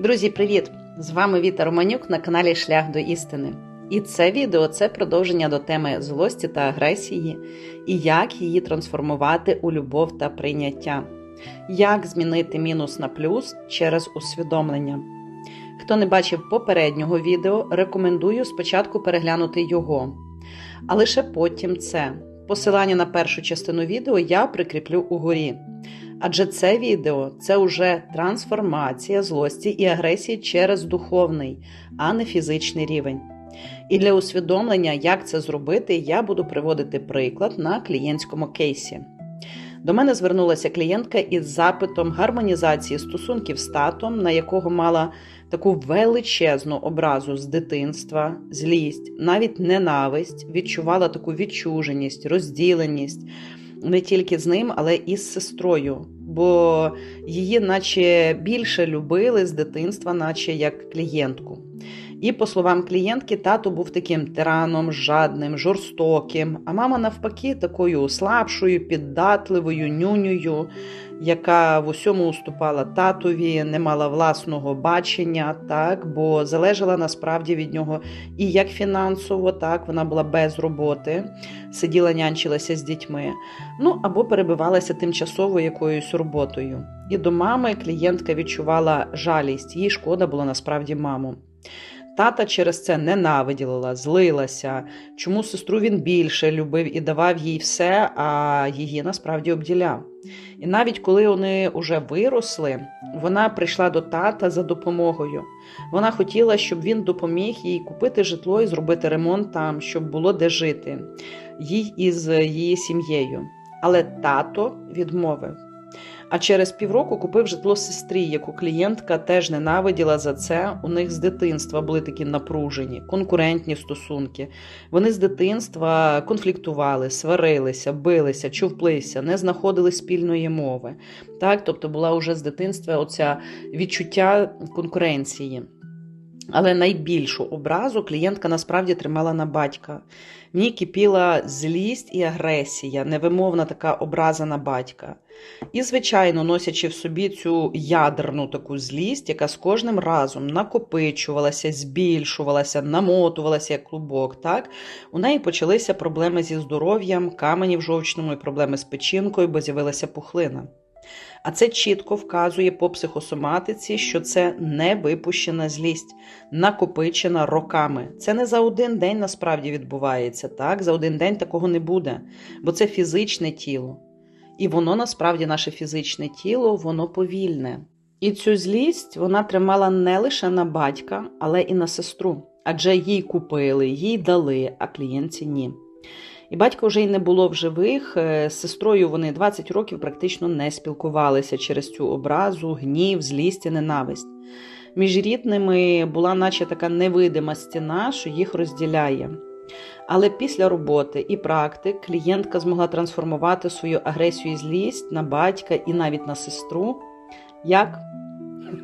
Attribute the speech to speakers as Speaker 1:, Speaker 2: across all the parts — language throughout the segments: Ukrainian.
Speaker 1: Друзі, привіт! З вами Віта Романюк на каналі Шлях до істини. І це відео це продовження до теми злості та агресії і як її трансформувати у любов та прийняття, як змінити мінус на плюс через усвідомлення. Хто не бачив попереднього відео, рекомендую спочатку переглянути його, а лише потім це. Посилання на першу частину відео я прикріплю угорі. Адже це відео це вже трансформація злості і агресії через духовний, а не фізичний рівень. І для усвідомлення, як це зробити, я буду приводити приклад на клієнтському кейсі. До мене звернулася клієнтка із запитом гармонізації стосунків з татом, на якого мала таку величезну образу з дитинства, злість, навіть ненависть, відчувала таку відчуженість, розділеність не тільки з ним, але і з сестрою. Бо її, наче більше любили з дитинства, наче як клієнтку. І, по словам клієнтки, тато був таким тираном, жадним, жорстоким, а мама, навпаки, такою слабшою, піддатливою, нюнею, яка в усьому уступала татові, не мала власного бачення, так, бо залежала насправді від нього і як фінансово, так, вона була без роботи, сиділа, нянчилася з дітьми, ну або перебивалася тимчасово якоюсь роботою. І до мами клієнтка відчувала жалість, їй шкода було насправді маму. Тата через це ненавиділа, злилася, чому сестру він більше любив і давав їй все, а її насправді обділяв. І навіть коли вони вже виросли, вона прийшла до тата за допомогою. Вона хотіла, щоб він допоміг їй купити житло і зробити ремонт там, щоб було де жити, їй із її сім'єю. Але тато відмовив. А через півроку купив житло сестрі, яку клієнтка теж ненавиділа за це. У них з дитинства були такі напружені, конкурентні стосунки. Вони з дитинства конфліктували, сварилися, билися, чувплися, не знаходили спільної мови. Так, тобто була уже з дитинства оця відчуття конкуренції. Але найбільшу образу клієнтка насправді тримала на батька. В кипіла злість і агресія, невимовна така образа на батька. І, звичайно, носячи в собі цю ядерну таку злість, яка з кожним разом накопичувалася, збільшувалася, намотувалася як клубок, так? у неї почалися проблеми зі здоров'ям, камені в жовчному і проблеми з печінкою, бо з'явилася пухлина. А це чітко вказує по психосоматиці, що це не випущена злість, накопичена роками. Це не за один день насправді відбувається. так? За один день такого не буде, бо це фізичне тіло. І воно насправді наше фізичне тіло, воно повільне. І цю злість вона тримала не лише на батька, але і на сестру. Адже їй купили, їй дали, а клієнтці ні. І батька вже й не було в живих. Е, з сестрою вони 20 років практично не спілкувалися через цю образу, гнів, злість і ненависть. Між рідними була, наче така невидима стіна, що їх розділяє. Але після роботи і практик клієнтка змогла трансформувати свою агресію і злість на батька і навіть на сестру. Як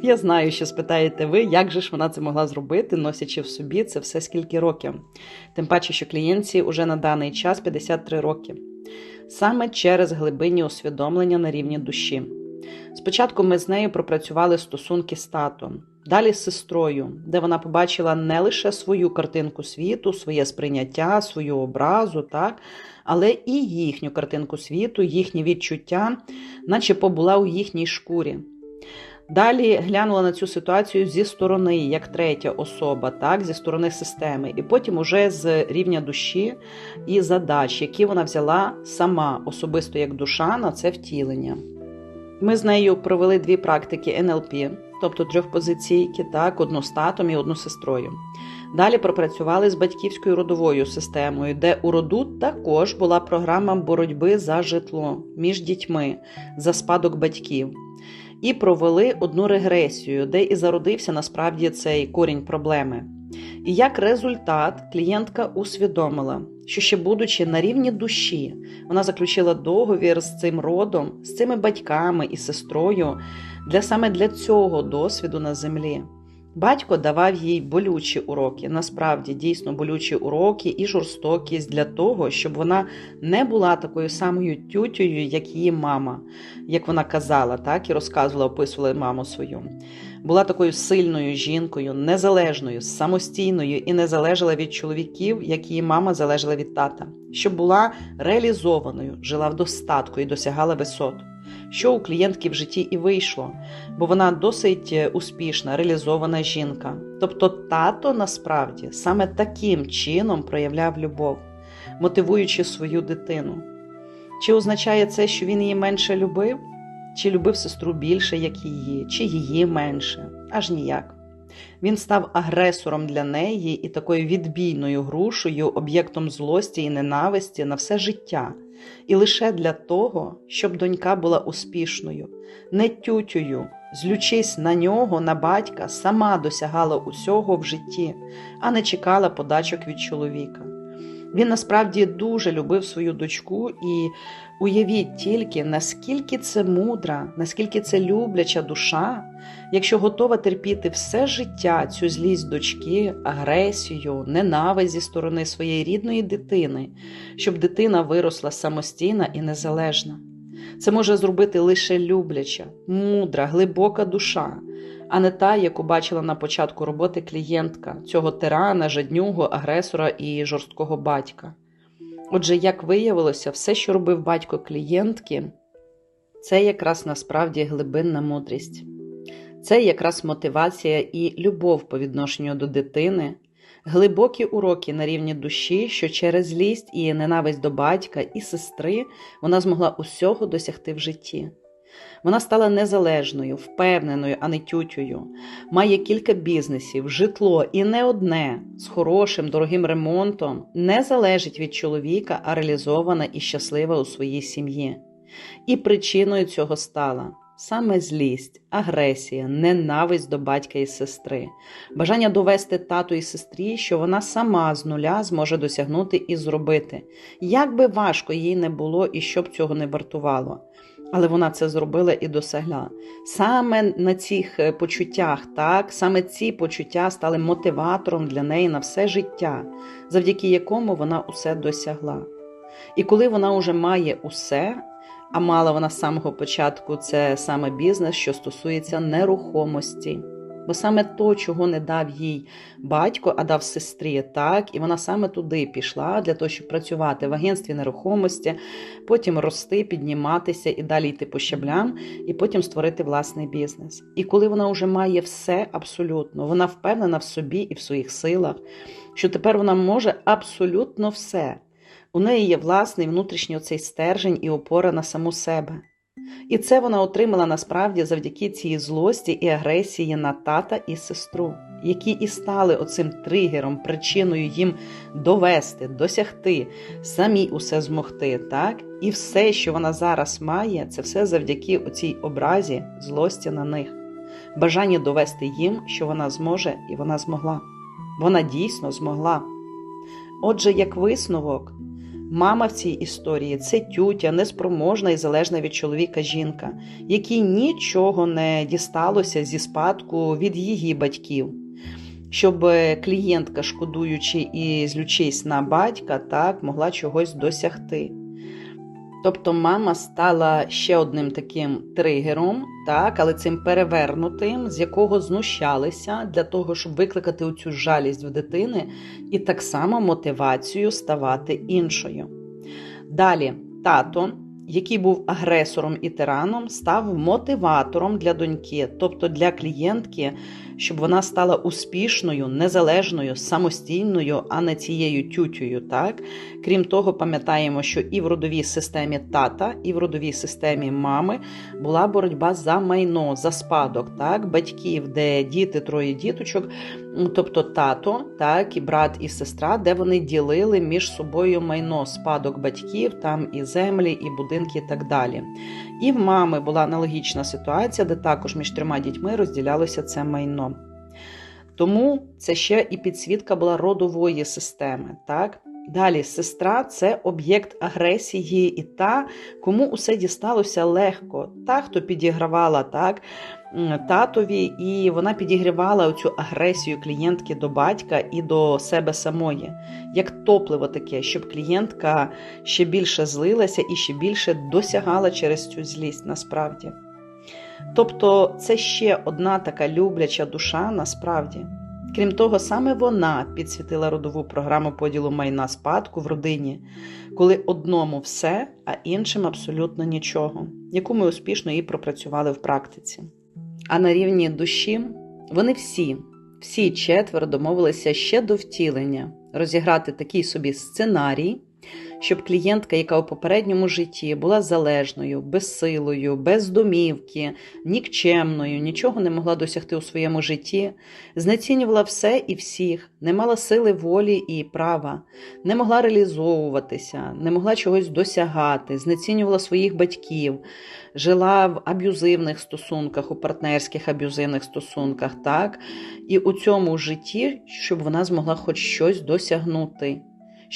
Speaker 1: я знаю, що спитаєте ви, як же ж вона це могла зробити, носячи в собі це все скільки років. Тим паче, що клієнтці уже на даний час 53 роки. Саме через глибинні усвідомлення на рівні душі. Спочатку ми з нею пропрацювали стосунки з татом, далі з сестрою, де вона побачила не лише свою картинку світу, своє сприйняття, свою образу, так, але і їхню картинку світу, їхні відчуття, наче побула у їхній шкурі. Далі глянула на цю ситуацію зі сторони, як третя особа, так, зі сторони системи, і потім уже з рівня душі і задач, які вона взяла сама особисто як душа на це втілення. Ми з нею провели дві практики НЛП, тобто трьохпозиційки, так, одну з татом і одну сестрою. Далі пропрацювали з батьківською родовою системою, де у роду також була програма боротьби за житло між дітьми, за спадок батьків і провели одну регресію, де і зародився насправді цей корінь проблеми. І як результат, клієнтка усвідомила, що ще будучи на рівні душі, вона заключила договір з цим родом, з цими батьками і сестрою для саме для цього досвіду на землі. Батько давав їй болючі уроки, насправді дійсно болючі уроки і жорстокість для того, щоб вона не була такою самою тютєю, як її мама, як вона казала, так і розказувала, описувала маму свою. Була такою сильною жінкою, незалежною, самостійною і не залежала від чоловіків, як її мама залежала від тата, щоб була реалізованою, жила в достатку і досягала висот що у клієнтки в житті і вийшло, бо вона досить е, успішна, реалізована жінка. Тобто, тато насправді саме таким чином проявляв любов, мотивуючи свою дитину. Чи означає це, що він її менше любив, чи любив сестру більше, як її, чи її менше? Аж ніяк. Він став агресором для неї і такою відбійною грушею, об'єктом злості і ненависті на все життя, і лише для того, щоб донька була успішною, не тютюю, злючись на нього, на батька, сама досягала усього в житті, а не чекала подачок від чоловіка. Він насправді дуже любив свою дочку, і уявіть тільки, наскільки це мудра, наскільки це любляча душа, якщо готова терпіти все життя цю злість дочки, агресію, ненависть зі сторони своєї рідної дитини, щоб дитина виросла самостійна і незалежна. Це може зробити лише любляча, мудра, глибока душа, а не та, яку бачила на початку роботи клієнтка, цього тирана, жаднюго, агресора і жорсткого батька. Отже, як виявилося, все, що робив батько клієнтки, це якраз насправді глибинна мудрість. Це якраз мотивація і любов по відношенню до дитини, глибокі уроки на рівні душі, що через злість і ненависть до батька і сестри вона змогла усього досягти в житті. Вона стала незалежною, впевненою, а не тютюю, має кілька бізнесів, житло і не одне з хорошим, дорогим ремонтом, не залежить від чоловіка, а реалізована і щаслива у своїй сім'ї. І причиною цього стала саме злість, агресія, ненависть до батька і сестри, бажання довести тату і сестрі, що вона сама з нуля зможе досягнути і зробити, як би важко їй не було і щоб цього не вартувало. Але вона це зробила і досягла. Саме на цих е, почуттях, так, саме ці почуття стали мотиватором для неї на все життя, завдяки якому вона усе досягла. І коли вона вже має усе, а мала вона з самого початку це саме бізнес, що стосується нерухомості бо саме то, чого не дав їй батько, а дав сестрі, так, і вона саме туди пішла для того, щоб працювати в агентстві нерухомості, потім рости, підніматися і далі йти по щаблям, і потім створити власний бізнес. І коли вона вже має все абсолютно, вона впевнена в собі і в своїх силах, що тепер вона може абсолютно все. У неї є власний внутрішній оцей стержень і опора на саму себе. І це вона отримала насправді завдяки цій злості і агресії на тата і сестру, які і стали оцим тригером, причиною їм довести, досягти, самі усе змогти. так? І все, що вона зараз має, це все завдяки оцій образі, злості на них, бажання довести їм, що вона зможе, і вона змогла. Вона дійсно змогла. Отже, як висновок. Мама в цій історії це тютя, неспроможна і залежна від чоловіка жінка, якій нічого не дісталося зі спадку від її батьків. Щоб клієнтка, шкодуючи і злючись на батька, так могла чогось досягти. Тобто мама стала ще одним таким тригером, так, але цим перевернутим, з якого знущалися для того, щоб викликати оцю жалість в дитини, і так само мотивацію ставати іншою. Далі, тато, який був агресором і тираном, став мотиватором для доньки, тобто для клієнтки щоб вона стала успішною, незалежною, самостійною, а не цією тютюю. Так? Крім того, пам'ятаємо, що і в родовій системі тата, і в родовій системі мами була боротьба за майно, за спадок, так? батьків, де діти, троє діточок, тобто тато, так, і брат і сестра, де вони ділили між собою майно, спадок батьків, там і землі, і будинки, і так далі. І в мами була аналогічна ситуація, де також між трьома дітьми розділялося це майно. Тому це ще і підсвітка була родової системи. так? Далі, сестра це об'єкт агресії і та, кому усе дісталося легко, та, хто підігравала так, татові, і вона підігрівала цю агресію клієнтки до батька і до себе самої, як топливо таке, щоб клієнтка ще більше злилася і ще більше досягала через цю злість насправді. Тобто це ще одна така любляча душа насправді. Крім того, саме вона підсвітила родову програму поділу майна спадку в родині, коли одному все, а іншим абсолютно нічого, яку ми успішно і пропрацювали в практиці. А на рівні душі вони всі, всі четверо домовилися ще до втілення розіграти такий собі сценарій, щоб клієнтка, яка у попередньому житті була залежною, безсилою, без домівки, нікчемною, нічого не могла досягти у своєму житті, знецінювала все і всіх, не мала сили волі і права, не могла реалізовуватися, не могла чогось досягати, знецінювала своїх батьків, жила в аб'юзивних стосунках, у партнерських аб'юзивних стосунках, так, і у цьому житті, щоб вона змогла хоч щось досягнути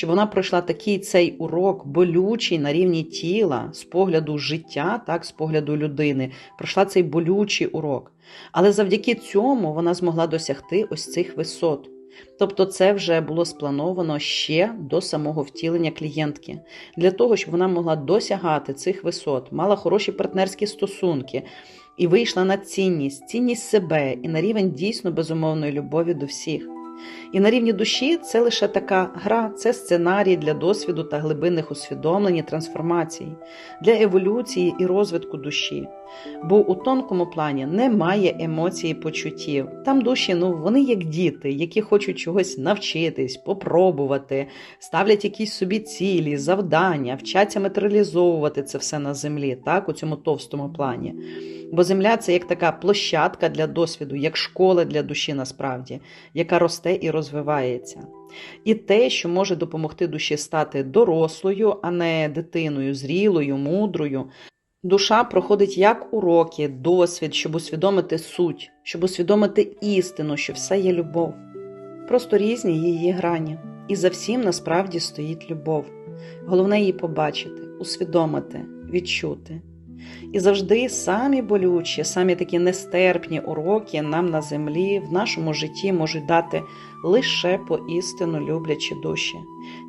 Speaker 1: щоб вона пройшла такий цей урок, болючий на рівні тіла, з погляду життя, так, з погляду людини, пройшла цей болючий урок. Але завдяки цьому вона змогла досягти ось цих висот. Тобто це вже було сплановано ще до самого втілення клієнтки, для того, щоб вона могла досягати цих висот, мала хороші партнерські стосунки і вийшла на цінність, цінність себе і на рівень дійсно безумовної любові до всіх. І на рівні душі це лише така гра, це сценарій для досвіду та глибинних усвідомлень і трансформацій, для еволюції і розвитку душі. Бо у тонкому плані немає емоцій і почуттів. Там душі, ну вони як діти, які хочуть чогось навчитись, попробувати, ставлять якісь собі цілі, завдання, вчаться матеріалізовувати це все на землі, так, у цьому товстому плані. Бо земля це як така площадка для досвіду, як школа для душі насправді, яка росте і розвивається. І те, що може допомогти душі стати дорослою, а не дитиною, зрілою, мудрою. Душа проходить як уроки, досвід, щоб усвідомити суть, щоб усвідомити істину, що все є любов. Просто різні її грані. І за всім насправді стоїть любов. Головне її побачити, усвідомити, відчути. І завжди самі болючі, самі такі нестерпні уроки нам на землі в нашому житті можуть дати лише поістину люблячі душі,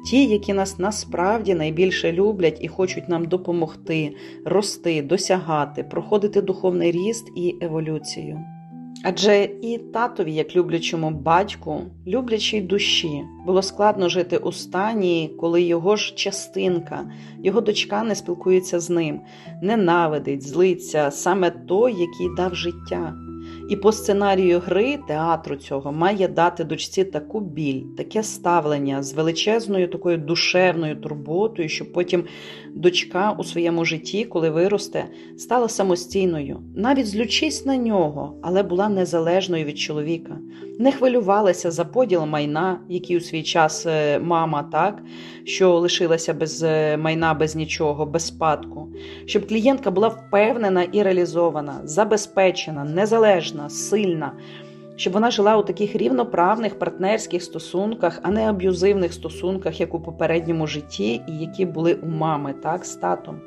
Speaker 1: ті, які нас насправді найбільше люблять і хочуть нам допомогти, рости, досягати, проходити духовний ріст і еволюцію. Адже і татові, як люблячому батьку, люблячій душі, було складно жити у стані, коли його ж частинка, його дочка не спілкується з ним, ненавидить, злиться саме той, який дав життя. І по сценарію гри театру цього має дати дочці таку біль, таке ставлення з величезною такою душевною турботою, щоб потім дочка у своєму житті, коли виросте, стала самостійною, навіть злючись на нього, але була незалежною від чоловіка, не хвилювалася за поділ майна, який у свій час е, мама, так, що лишилася без е, майна, без нічого, без спадку, щоб клієнтка була впевнена і реалізована, забезпечена, незалежна, сильна. Щоб вона жила у таких рівноправних партнерських стосунках, а не аб'юзивних стосунках, як у попередньому житті, і які були у мами, так, з татом.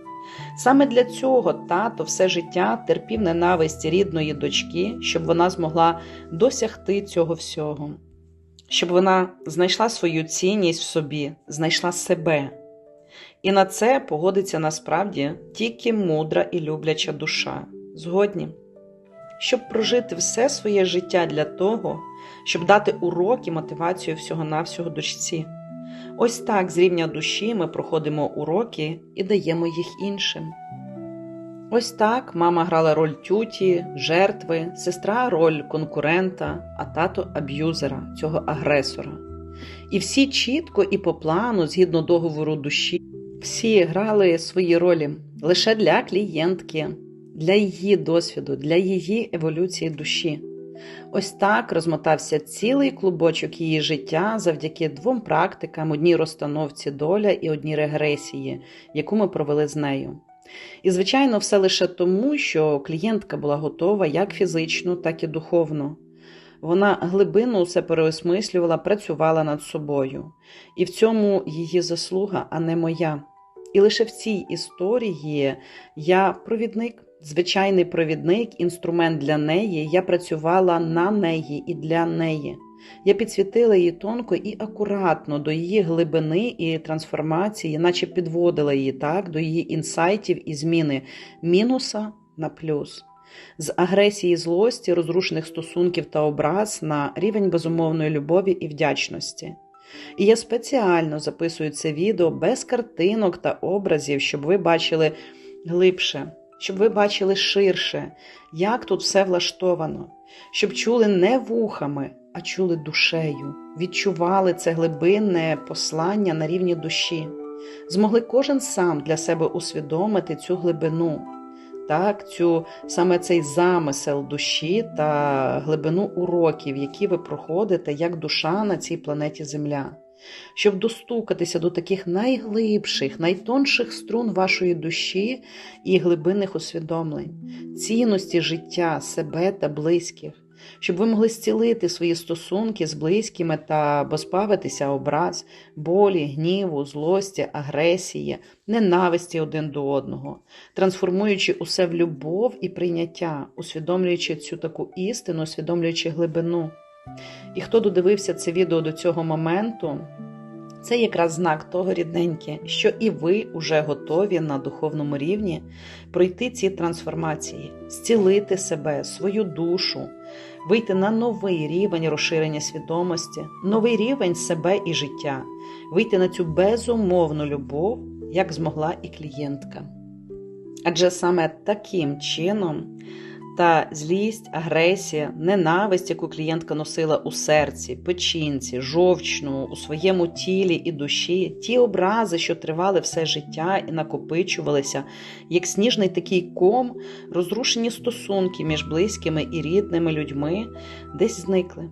Speaker 1: Саме для цього тато все життя терпів ненависть рідної дочки, щоб вона змогла досягти цього всього, щоб вона знайшла свою цінність в собі, знайшла себе. І на це погодиться насправді тільки мудра і любляча душа. Згодні. Щоб прожити все своє життя для того, щоб дати урок і мотивацію всього-навсього дочці. Ось так з рівня душі ми проходимо уроки і даємо їх іншим. Ось так мама грала роль тюті, жертви, сестра роль конкурента, а тато аб'юзера, цього агресора. І всі чітко і по плану, згідно договору душі, всі грали свої ролі лише для клієнтки, для її досвіду, для її еволюції душі. Ось так розмотався цілий клубочок її життя завдяки двом практикам: одній розстановці доля і одній регресії, яку ми провели з нею. І, звичайно, все лише тому, що клієнтка була готова як фізично, так і духовно. Вона глибину усе переосмислювала, працювала над собою. І в цьому її заслуга, а не моя. І лише в цій історії я провідник звичайний провідник, інструмент для неї. Я працювала на неї і для неї. Я підсвітила її тонко і акуратно до її глибини і трансформації, наче підводила її так до її інсайтів і зміни мінуса на плюс. З агресії, злості, розрушених стосунків та образ на рівень безумовної любові і вдячності. І я спеціально записую це відео без картинок та образів, щоб ви бачили глибше, щоб ви бачили ширше, як тут все влаштовано, щоб чули не вухами, а чули душею, відчували це глибинне послання на рівні душі, змогли кожен сам для себе усвідомити цю глибину, так, цю саме цей замисел душі та глибину уроків, які ви проходите як душа на цій планеті Земля. Щоб достукатися до таких найглибших, найтонших струн вашої душі і глибинних усвідомлень, цінності життя, себе та близьких, щоб ви могли зцілити свої стосунки з близькими та позбавитися образ, болі, гніву, злості, агресії, ненависті один до одного, трансформуючи усе в любов і прийняття, усвідомлюючи цю таку істину, усвідомлюючи глибину. І хто додивився це відео до цього моменту, це якраз знак того рідненьке, що і ви вже готові на духовному рівні пройти ці трансформації, зцілити себе, свою душу, вийти на новий рівень розширення свідомості, новий рівень себе і життя, вийти на цю безумовну любов, як змогла і клієнтка. Адже саме таким чином та злість, агресія, ненависть, яку клієнтка носила у серці, печінці, жовчну, у своєму тілі і душі, ті образи, що тривали все життя і накопичувалися, як сніжний такий ком, розрушені стосунки між близькими і рідними людьми, десь зникли.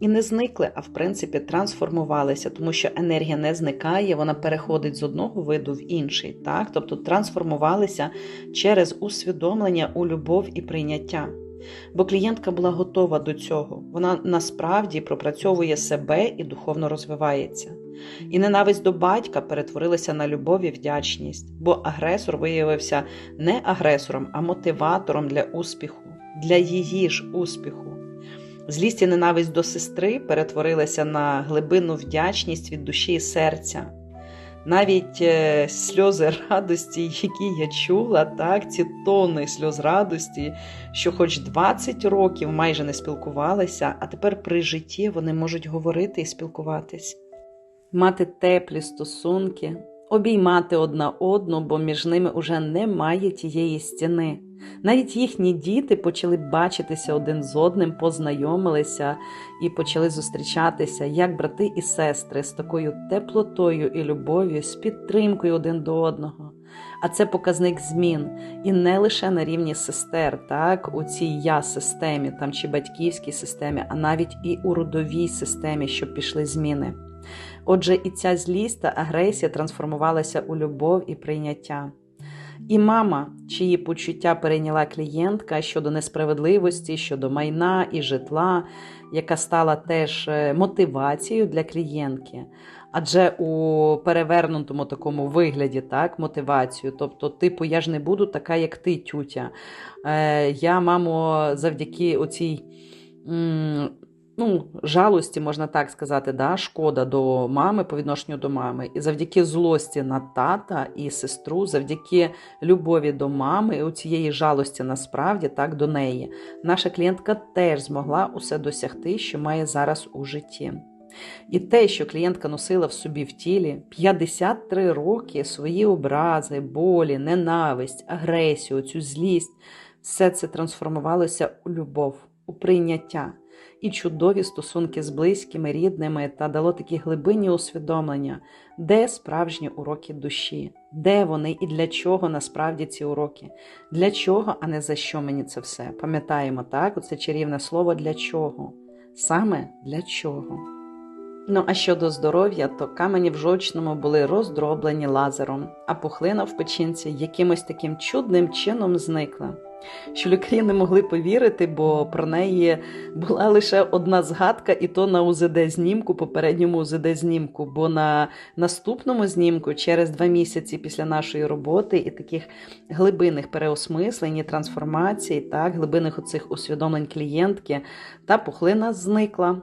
Speaker 1: І не зникли, а в принципі трансформувалися, тому що енергія не зникає, вона переходить з одного виду в інший. Так? Тобто трансформувалися через усвідомлення у любов і прийняття. Бо клієнтка була готова до цього, вона насправді пропрацьовує себе і духовно розвивається. І ненависть до батька перетворилася на любов і вдячність, бо агресор виявився не агресором, а мотиватором для успіху, для її ж успіху. Злість і ненависть до сестри перетворилася на глибинну вдячність від душі і серця. Навіть е, сльози радості, які я чула, так, ці тони сльоз радості, що хоч 20 років майже не спілкувалися, а тепер при житті вони можуть говорити і спілкуватись, мати теплі стосунки, обіймати одна одну, бо між ними уже немає тієї стіни. Навіть їхні діти почали бачитися один з одним, познайомилися і почали зустрічатися як брати і сестри з такою теплотою і любов'ю, з підтримкою один до одного. А це показник змін і не лише на рівні сестер, так у цій я-системі там чи батьківській системі, а навіть і у родовій системі, щоб пішли зміни. Отже, і ця злість та агресія трансформувалася у любов і прийняття. І мама, чиї почуття перейняла клієнтка щодо несправедливості, щодо майна і житла, яка стала теж е, мотивацією для клієнтки. Адже у перевернутому такому вигляді, так, мотивацію. Тобто, типу, я ж не буду така, як ти, тютя. Е, Я, мамо, завдяки оцій ну, жалості, можна так сказати, да, шкода до мами по відношенню до мами. І завдяки злості на тата і сестру, завдяки любові до мами, і у цієї жалості насправді так до неї, наша клієнтка теж змогла усе досягти, що має зараз у житті. І те, що клієнтка носила в собі в тілі 53 роки свої образи, болі, ненависть, агресію, цю злість, все це трансформувалося у любов, у прийняття і чудові стосунки з близькими, рідними та дало такі глибинні усвідомлення, де справжні уроки душі, де вони і для чого насправді ці уроки, для чого, а не за що мені це все. Пам'ятаємо так, оце чарівне слово для чого? Саме для чого. Ну а щодо здоров'я, то камені в жовчному були роздроблені лазером, а пухлина в печінці якимось таким чудним чином зникла. Що лікарі не могли повірити, бо про неї була лише одна згадка, і то на УЗД-знімку, попередньому УЗД-знімку. Бо на наступному знімку, через два місяці після нашої роботи і таких глибинних переосмислень, і трансформацій, так, глибинних оцих усвідомлень клієнтки, та пухлина зникла.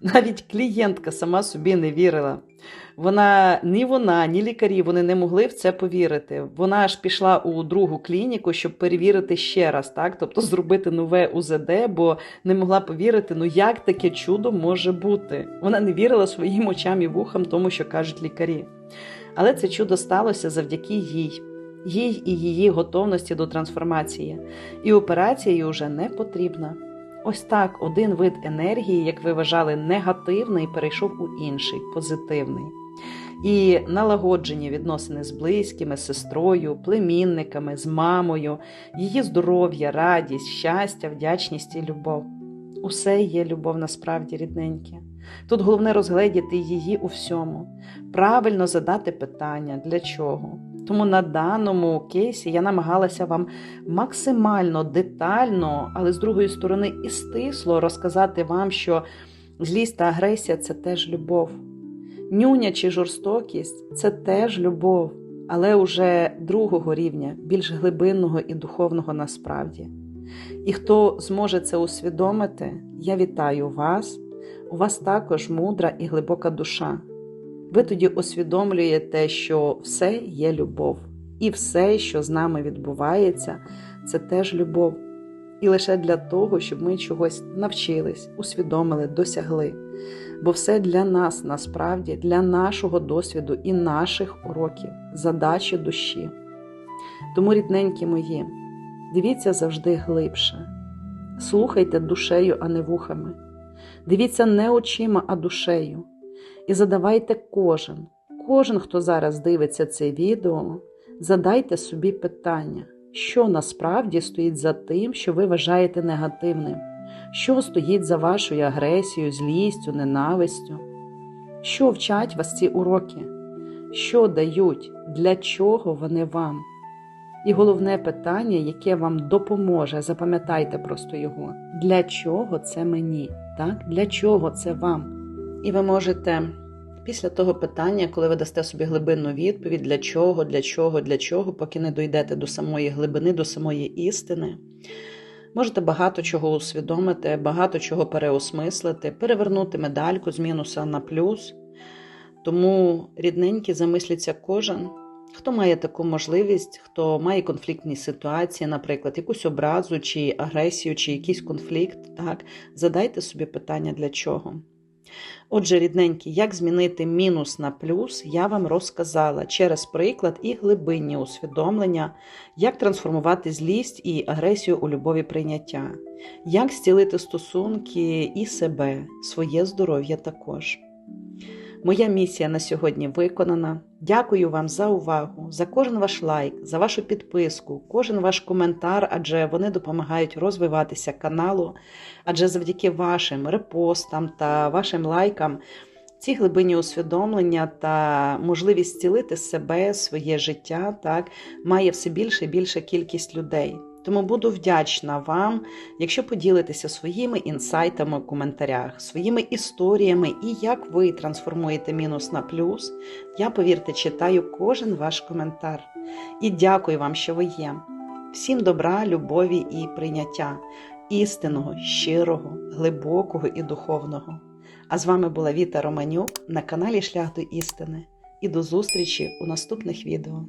Speaker 1: Навіть клієнтка сама собі не вірила. Вона ні вона, ні лікарі вони не могли в це повірити. Вона аж пішла у другу клініку, щоб перевірити ще раз, так, тобто зробити нове УЗД, бо не могла повірити, ну як таке чудо може бути. Вона не вірила своїм очам і вухам, тому що кажуть лікарі. Але це чудо сталося завдяки їй, їй і її готовності до трансформації. І операція їй уже не потрібна. Ось так один вид енергії, як ви вважали, негативний, перейшов у інший, позитивний. І налагоджені відносини з близькими, з сестрою, племінниками, з мамою, її здоров'я, радість, щастя, вдячність і любов. Усе є любов насправді рідненьке. Тут головне розгледіти її у всьому, правильно задати питання, для чого. Тому на даному кейсі я намагалася вам максимально детально, але з другої сторони і стисло розказати вам, що злість та агресія це теж любов. Нюня чи жорстокість це теж любов, але уже другого рівня, більш глибинного і духовного насправді. І хто зможе це усвідомити, я вітаю вас. У вас також мудра і глибока душа. Ви тоді усвідомлюєте, що все є любов, і все, що з нами відбувається, це теж любов. І лише для того, щоб ми чогось навчились, усвідомили, досягли. Бо все для нас насправді, для нашого досвіду і наших уроків, задачі душі. Тому, рідненькі мої, дивіться завжди глибше, слухайте душею, а не вухами. Дивіться не очима, а душею. І задавайте кожен, кожен, хто зараз дивиться це відео, задайте собі питання, що насправді стоїть за тим, що ви вважаєте негативним, що стоїть за вашою агресією, злістю, ненавистю, що вчать вас ці уроки, що дають, для чого вони вам. І головне питання, яке вам допоможе, запам'ятайте просто його, для чого це мені? Так? Для чого це вам? І ви можете після того питання, коли ви дасте собі глибинну відповідь, для чого, для чого, для чого, поки не дійдете до самої глибини, до самої істини, можете багато чого усвідомити, багато чого переосмислити, перевернути медальку з мінуса на плюс. Тому рідненькі замисліться кожен. Хто має таку можливість, хто має конфліктні ситуації, наприклад, якусь образу, чи агресію, чи якийсь конфлікт, так, задайте собі питання для чого. Отже, рідненькі, як змінити мінус на плюс, я вам розказала через приклад і глибинні усвідомлення, як трансформувати злість і агресію у любові прийняття, як зцілити стосунки і себе, своє здоров'я також. Моя місія на сьогодні виконана. Дякую вам за увагу, за кожен ваш лайк, за вашу підписку, кожен ваш коментар, адже вони допомагають розвиватися каналу. Адже завдяки вашим репостам та вашим лайкам ці глибинні усвідомлення та можливість зцілити себе, своє життя так, має все більше і більша кількість людей. Тому буду вдячна вам, якщо поділитеся своїми інсайтами у коментарях, своїми історіями і як ви трансформуєте мінус на плюс. Я, повірте, читаю кожен ваш коментар. І дякую вам, що ви є. Всім добра, любові і прийняття, істинного, щирого, глибокого і духовного. А з вами була Віта Романюк на каналі Шлях до істини. І до зустрічі у наступних відео.